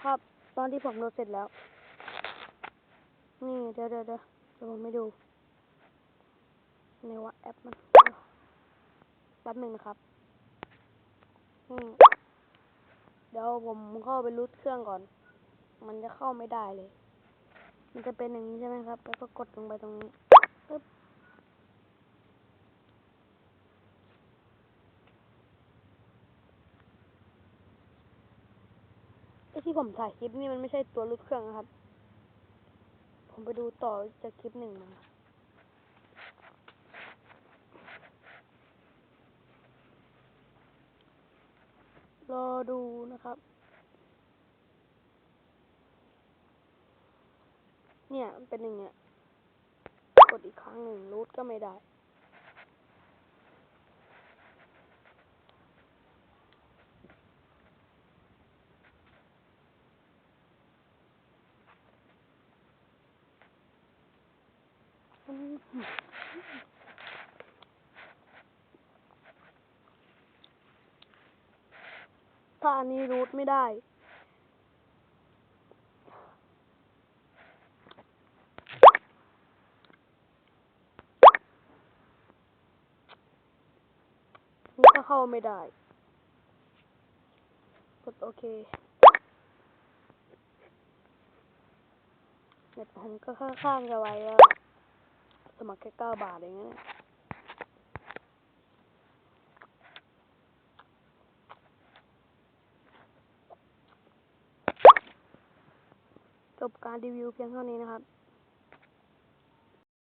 ครับ ตอนที่ผมโหลดเสร็จแล้ว นี่เดี๋ยวเดี๋ยวเดี๋ยวเดี๋ยวผมไม่ดูในว่าแอปมันแป๊บหนึ่งนะครับนี่เดี๋ยวผมเข้าไปรูทเครื่องก่อน มันจะเข้าไม่ได้เลย มันจะเป็นอย่างนี้ใช่ไหมครับ แล้วก็กดลงไปตรงนี้ปึ๊บ ที่ผมถ่ายคลิปนี่มันไม่ใช่ตัวรูทเครื่องนะครับ ผมไปดูต่อจากคลิปหนึ่งมา รอดูนะครับ เนี่ยเป็นอย่างเงี้ย กดอีกครั้งหนึ่งรูทก็ไม่ได้ ถ้าอันนี้รูทไม่ได้ นี่ก็เข้าไม่ได้ กดโอเคเน็ตผมก็ค่อนข้างจะไวแล้ว สมัครแค่เก้าบาทเองนะเนี่ยจบการรีวิวเพียงเท่านี้นะครับ